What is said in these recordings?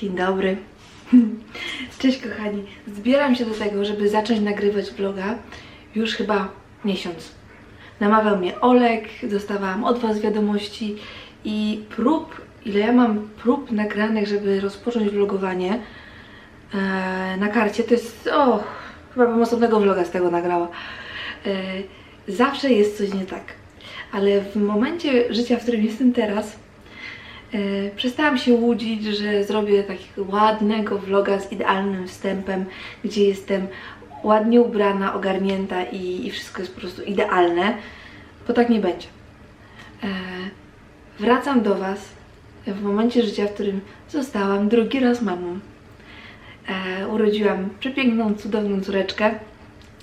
Dzień dobry. Cześć kochani. Zbieram się do tego, żeby zacząć nagrywać vloga już chyba miesiąc. Namawiał mnie Olek, dostawałam od Was wiadomości i prób, ile ja mam prób nagranych, żeby rozpocząć vlogowanie e, na karcie, to jest, o, chyba bym osobnego vloga z tego nagrała. E, zawsze jest coś nie tak. Ale w momencie życia, w którym jestem teraz, Przestałam się łudzić, że zrobię takiego ładnego vloga z idealnym wstępem, gdzie jestem ładnie ubrana, ogarnięta i, i wszystko jest po prostu idealne, bo tak nie będzie. E, wracam do Was w momencie życia, w którym zostałam drugi raz mamą. E, urodziłam przepiękną, cudowną córeczkę,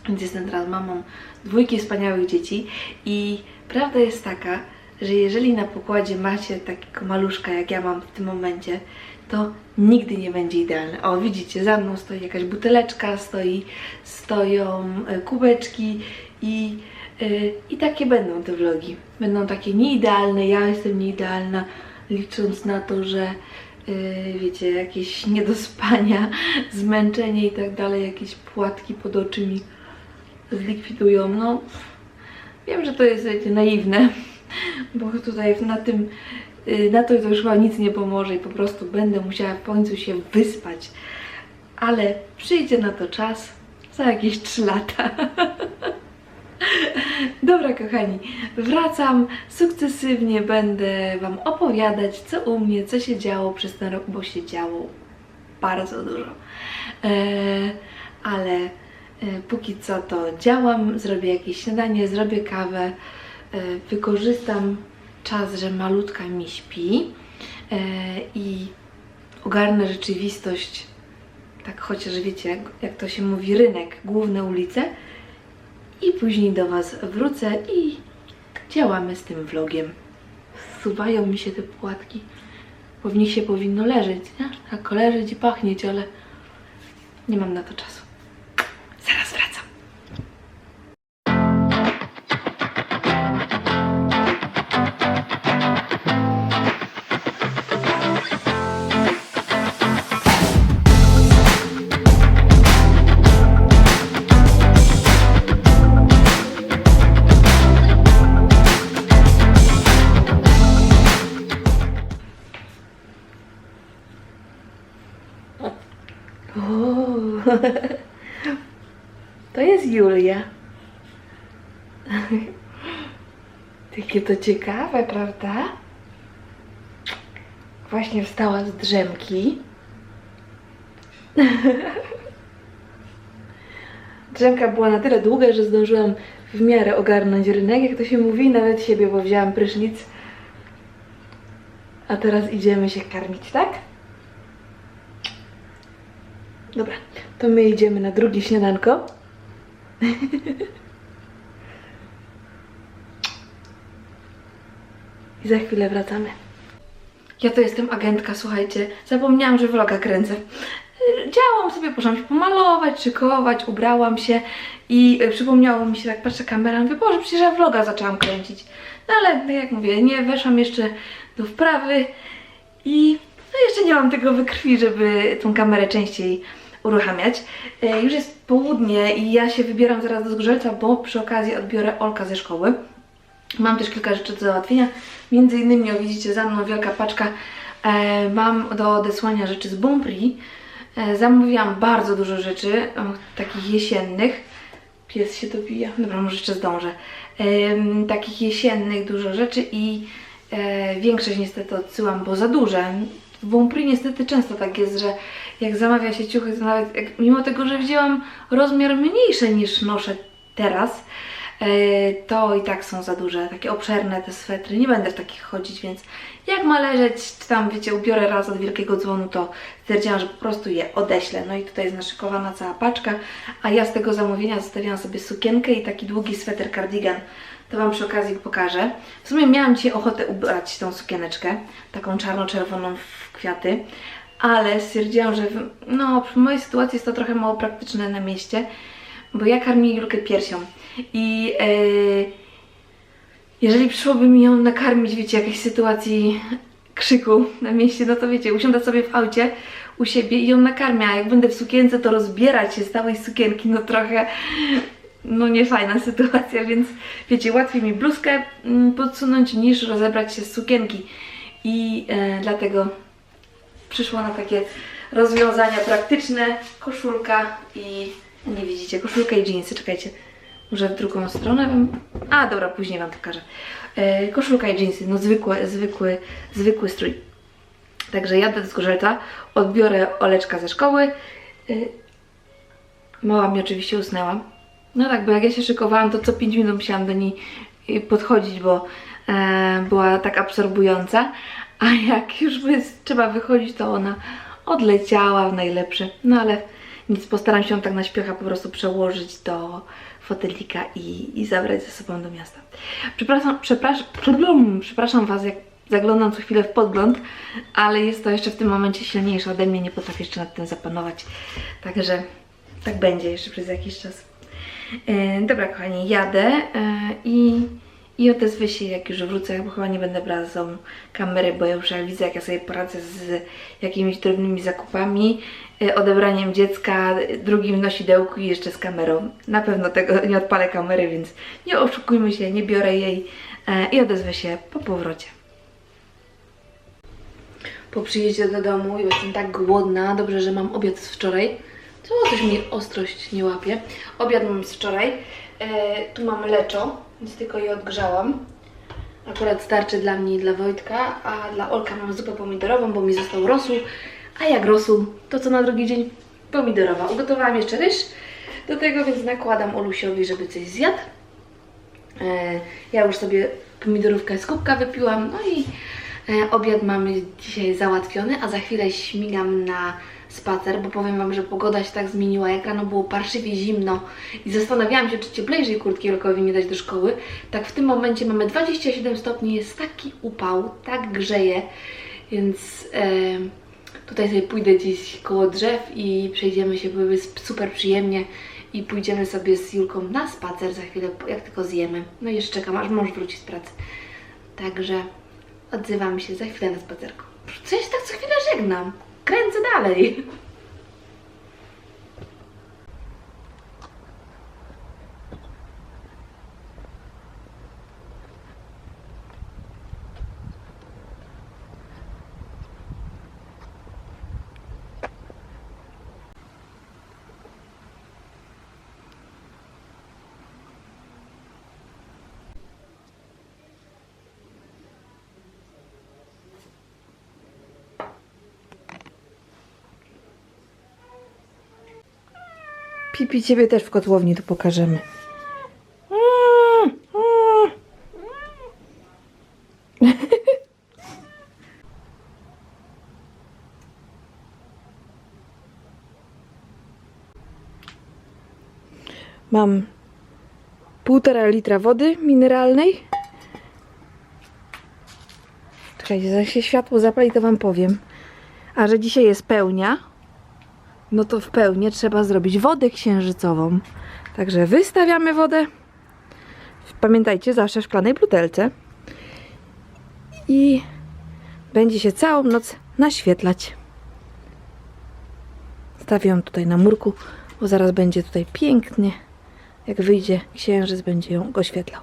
więc jestem teraz mamą dwójki wspaniałych dzieci i prawda jest taka, że jeżeli na pokładzie macie takiego maluszka, jak ja mam w tym momencie, to nigdy nie będzie idealny. O, widzicie, za mną stoi jakaś buteleczka, stoi, stoją e, kubeczki i, e, i takie będą te vlogi. Będą takie nieidealne, ja jestem nieidealna, licząc na to, że e, wiecie, jakieś niedospania, zmęczenie i tak dalej, jakieś płatki pod oczy mi zlikwidują. No, wiem, że to jest wiecie, naiwne, bo tutaj na tym, y, na to już chyba nic nie pomoże i po prostu będę musiała w końcu się wyspać. Ale przyjdzie na to czas za jakieś 3 lata. Dobra, kochani, wracam. Sukcesywnie będę Wam opowiadać, co u mnie, co się działo przez ten rok, bo się działo bardzo dużo. E, ale e, póki co to działam, zrobię jakieś śniadanie, zrobię kawę, wykorzystam czas, że malutka mi śpi e, i ogarnę rzeczywistość, tak chociaż wiecie, jak, to się mówi, rynek, główne ulice i później do Was wrócę i działamy z tym vlogiem. Zsuwają mi się te płatki, bo w nich się powinno leżeć, nie? Tak leżeć i pachnieć, ale nie mam na to czasu. to jest Julia. Takie to ciekawe, prawda? Właśnie wstała z drzemki. Drzemka była na tyle długa, że zdążyłam w miarę ogarnąć rynek, jak to się mówi, nawet siebie, bo wzięłam prysznic. A teraz idziemy się karmić, tak? Dobra, to my idziemy na drugie śniadanko. I za chwilę wracamy. Ja to jestem agentka, słuchajcie. Zapomniałam, że vloga kręcę. Działam sobie, poszłam się pomalować, szykować, ubrałam się i y, przypomniało mi się, tak patrzę kamera, mówię, Boże, przecież ja vloga zaczęłam kręcić. No ale, jak mówię, nie weszłam jeszcze do wprawy i no jeszcze nie mam tego we krwi, żeby tą kamerę częściej uruchamiać. E, Już jest południe i ja się wybieram zaraz do Zgorzelca, bo przy okazji odbiorę Olka ze szkoły. Mam też kilka rzeczy do załatwienia. Między innymi, o widzicie, za mną wielka paczka. E, mam do odesłania rzeczy z Bompri. E, zamówiłam bardzo dużo rzeczy, takich jesiennych. Pies się dobija. Dobra, może jeszcze zdążę. Takich jesiennych dużo rzeczy i większość niestety odsyłam, bo za duże. W Bompri niestety często tak jest, że jak zamawia się ciuchy, to nawet jak, mimo tego, że wzięłam rozmiar mniejszy niż noszę teraz, e, to i tak są za duże, takie obszerne te swetry. Nie będę w takich chodzić, więc jak ma leżeć, czy tam wiecie, ubiorę raz od wielkiego dzwonu, to stwierdziłam, że po prostu je odeślę. No i tutaj jest naszykowana cała paczka, a ja z tego zamówienia zostawiłam sobie sukienkę i taki długi sweter cardigan. To Wam przy okazji pokażę. W sumie miałam dzisiaj ochotę ubrać tą sukieneczkę, taką czarno-czerwoną w kwiaty, ale stwierdziłam, że w, no, w mojej sytuacji jest to trochę mało praktyczne na mieście, bo ja karmię Julkę piersią. I e, jeżeli przyszłoby mi ją nakarmić, wiecie, jakiejś sytuacji krzyku na mieście, no to wiecie, usiądę sobie w aucie u siebie i ją nakarmia, a jak będę w sukience, to rozbierać się z całej sukienki, no trochę, no niefajna sytuacja, więc wiecie, łatwiej mi bluzkę mm, podsunąć niż rozebrać się z sukienki. I e, dlatego przyszło na takie rozwiązania praktyczne, koszulka i, nie widzicie, koszulka i jeansy, czekajcie, może w drugą stronę bym, a dobra, później Wam pokażę. E, koszulka i jeansy, no zwykły, zwykły, zwykły strój. Także jadę do Zgorzelca, odbiorę Oleczka ze szkoły. E, mała mi oczywiście usnęła. No tak, bo jak ja się szykowałam, to co 5 minut musiałam do niej podchodzić, bo e, była tak absorbująca. A jak już wy, trzeba wychodzić, to ona odleciała w najlepsze. No ale nic, postaram się tak na śpiecha po prostu przełożyć do fotelika i, i zabrać ze sobą do miasta. Przepraszam, przepraszam, przepraszam Was, jak zaglądam co chwilę w podgląd, ale jest to jeszcze w tym momencie silniejsze ode mnie, nie potrafię jeszcze nad tym zapanować. Także tak będzie jeszcze przez jakiś czas. E, dobra, kochani, jadę e, i, i odezwę się, jak już wrócę, bo chyba nie będę brała ze sobą kamery, bo ja już jak widzę, jak ja sobie poradzę z jakimiś drobnymi zakupami, e, odebraniem dziecka, drugim nosidełku i jeszcze z kamerą. Na pewno tego nie odpalę kamery, więc nie oszukujmy się, nie biorę jej e, i odezwę się po powrocie. Po przyjeździe do domu jestem tak głodna, dobrze, że mam obiad z wczoraj. Co coś mi ostrość nie łapie. Obiad mam z wczoraj. E, tu mam leczo, więc tylko je odgrzałam. Akurat starczy dla mnie i dla Wojtka, a dla Olka mam zupę pomidorową, bo mi został rosół. A jak rosół, to co na drugi dzień? Pomidorowa. Ugotowałam jeszcze ryż do tego, więc nakładam Olusiowi, żeby coś zjadł. E, ja już sobie pomidorówkę z kubka wypiłam, no i e, obiad mamy dzisiaj załatwiony, a za chwilę śmigam na spacer, bo powiem Wam, że pogoda się tak zmieniła, jak rano było parszywie zimno i zastanawiałam się, czy cieplejszej kurtki Olkowi nie dać do szkoły. Tak w tym momencie mamy 27 stopni, jest taki upał, tak grzeje, więc e, tutaj sobie pójdę gdzieś koło drzew i przejdziemy się, były super przyjemnie i pójdziemy sobie z Julką na spacer za chwilę, jak tylko zjemy. No i jeszcze czekam, aż mąż wróci z pracy. Także odzywam się za chwilę na spacerku. Co ja się tak co chwilę żegnam? Kręcę dalej. Pipi, ciebie też w kotłowni tu pokażemy. Mam półtora litra wody mineralnej. Czekajcie, zaraz się światło zapali, to wam powiem. A że dzisiaj jest pełnia, no to w pełni trzeba zrobić wodę księżycową. Także wystawiamy wodę. Pamiętajcie, zawsze w szklanej butelce. I będzie się całą noc naświetlać. Stawię ją tutaj na murku, bo zaraz będzie tutaj pięknie. Jak wyjdzie księżyc, będzie ją oświetlał.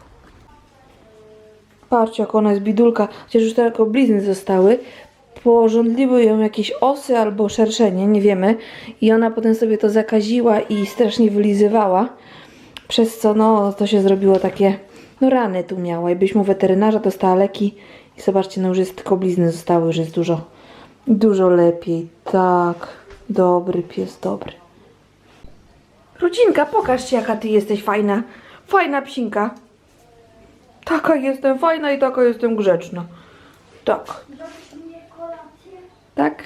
Patrzcie, jak ona jest bidulka. Chociaż już tylko blizny zostały. Porządliły ją jakieś osy albo szerszenie, nie wiemy. I ona potem sobie to zakaziła i strasznie wylizywała. Przez co no, to się zrobiło takie, no rany tu miała. I byliśmy u weterynarza, dostała leki. I zobaczcie, no już jest tylko blizny zostały, już jest dużo, dużo lepiej. Tak, dobry pies, dobry. Rodzinka, pokaż się jaka ty jesteś fajna. Fajna psinka. Taka jestem fajna i taka jestem grzeczna. Tak. Tak.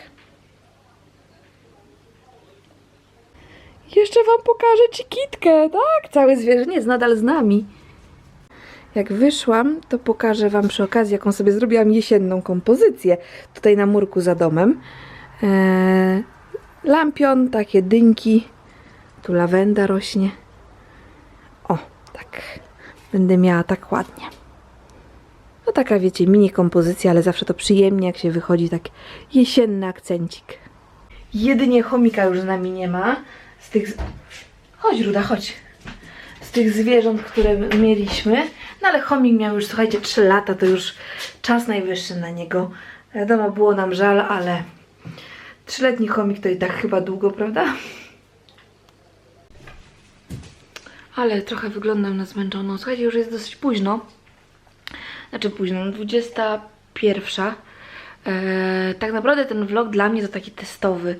Jeszcze wam pokażę Cikitkę, tak? Cały zwierzę jest nadal z nami. Jak wyszłam, to pokażę wam przy okazji, jaką sobie zrobiłam jesienną kompozycję. Tutaj na murku za domem. Eee, lampion, takie dynki. Tu lawenda rośnie. O, tak. Będę miała tak ładnie. No taka wiecie, mini kompozycja, ale zawsze to przyjemnie, jak się wychodzi tak jesienny akcencik. Jedynie chomika już z nami nie ma. Z tych... Chodź Ruda, chodź. Z tych zwierząt, które mieliśmy. No ale chomik miał już, słuchajcie, 3 lata, to już czas najwyższy na niego. Wiadomo, było nam żal, ale trzyletni chomik to i tak chyba długo, prawda? Ale trochę wyglądam na zmęczoną. Słuchajcie, już jest dosyć późno. Znaczy późno, no 21. Eee, tak naprawdę ten vlog dla mnie to taki testowy,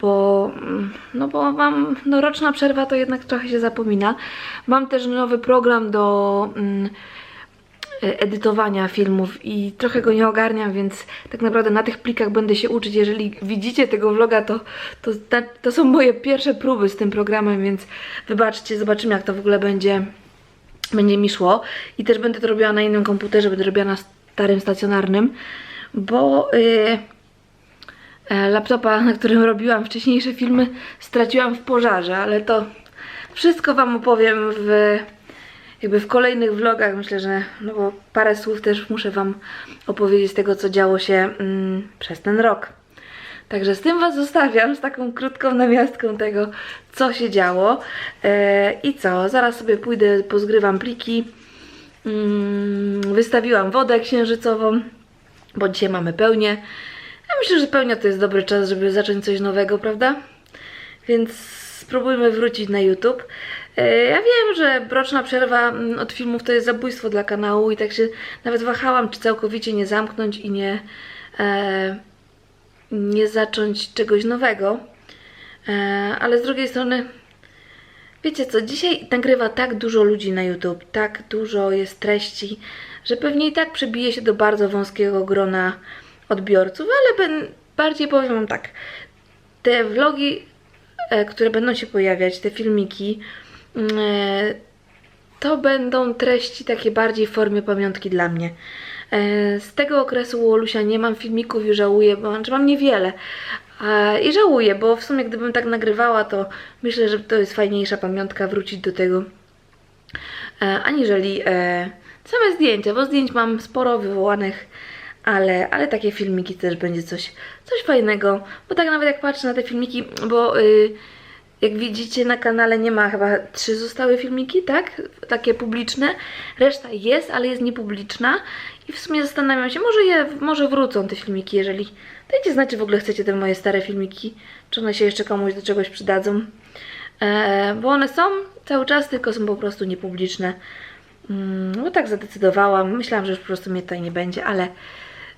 bo, mm, no bo mam, no roczna przerwa to jednak trochę się zapomina. Mam też nowy program do mm, e, edytowania filmów i trochę go nie ogarniam, więc tak naprawdę na tych plikach będę się uczyć. Jeżeli widzicie tego vloga, to, to, to są moje pierwsze próby z tym programem, więc wybaczcie, zobaczymy jak to w ogóle będzie będzie mi szło i też będę to robiła na innym komputerze, będę robiła na starym stacjonarnym, bo yy, laptopa, na którym robiłam wcześniejsze filmy, straciłam w pożarze, ale to wszystko Wam opowiem w jakby w kolejnych vlogach. Myślę, że no bo parę słów też muszę Wam opowiedzieć z tego, co działo się mm, przez ten rok. Także z tym Was zostawiam, z taką krótką namiastką tego, co się działo. E, I co? Zaraz sobie pójdę, pozgrywam pliki. Mm, wystawiłam wodę księżycową, bo dzisiaj mamy pełnię. Ja myślę, że pełnia to jest dobry czas, żeby zacząć coś nowego, prawda? Więc spróbujmy wrócić na YouTube. E, Ja wiem, że roczna przerwa mm, od filmów to jest zabójstwo dla kanału i tak się nawet wahałam, czy całkowicie nie zamknąć i nie, e, nie zacząć czegoś nowego. E, ale z drugiej strony, wiecie co, dzisiaj nagrywa tak dużo ludzi na YouTube, tak dużo jest treści, że pewnie i tak przebije się do bardzo wąskiego grona odbiorców, ale bardziej powiem wam tak, te vlogi, e, które będą się pojawiać, te filmiki, mm, e, to będą treści takie bardziej w formie pamiątki dla mnie. E, Z tego okresu u Olusia nie mam filmików i żałuję, bo znaczy mam niewiele. I żałuję, bo w sumie gdybym tak nagrywała, to myślę, że to jest fajniejsza pamiątka wrócić do tego, e, aniżeli e, same zdjęcia, bo zdjęć mam sporo wywołanych, ale, ale takie filmiki też będzie coś, coś fajnego, bo tak nawet jak patrzę na te filmiki, bo y, jak widzicie na kanale nie ma chyba trzy zostały filmiki, tak? Takie publiczne. Reszta jest, ale jest niepubliczna. I w sumie zastanawiam się, może je, może wrócą te filmiki, jeżeli... Dajcie znać, czy w ogóle chcecie te moje stare filmiki, czy one się jeszcze komuś do czegoś przydadzą. E, bo one są cały czas, tylko są po prostu niepubliczne. Mm, no tak zadecydowałam. Myślałam, że już po prostu mnie tutaj nie będzie, ale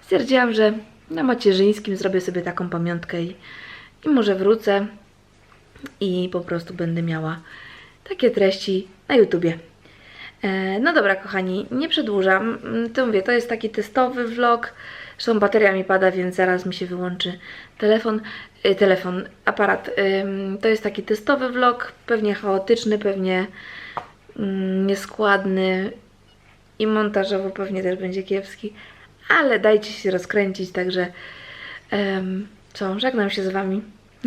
stwierdziłam, że na macierzyńskim zrobię sobie taką pamiątkę i, i może wrócę i po prostu będę miała takie treści na YouTubie. E, No dobra, kochani, nie przedłużam. Mm, To mówię, to jest taki testowy vlog. Zresztą bateria mi pada, więc zaraz mi się wyłączy telefon. y, Telefon, aparat. To jest taki testowy vlog, pewnie chaotyczny, pewnie mm, nieskładny i montażowo pewnie też będzie kiepski, ale dajcie się rozkręcić, także co, żegnam się z Wami.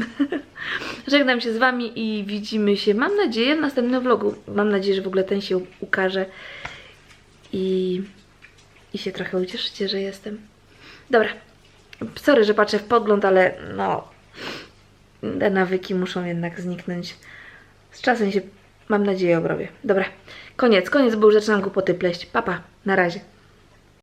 Żegnam się z Wami i widzimy się, mam nadzieję, w następnym vlogu. Mam nadzieję, że w ogóle ten się ukaże i, i się trochę ucieszycie, że jestem. Dobra, sorry, że patrzę w podgląd, ale no, te nawyki muszą jednak zniknąć. Z czasem się, mam nadzieję, obrobię. Dobra, koniec, koniec, bo już zaczynam głupoty pleść. Papa, na razie.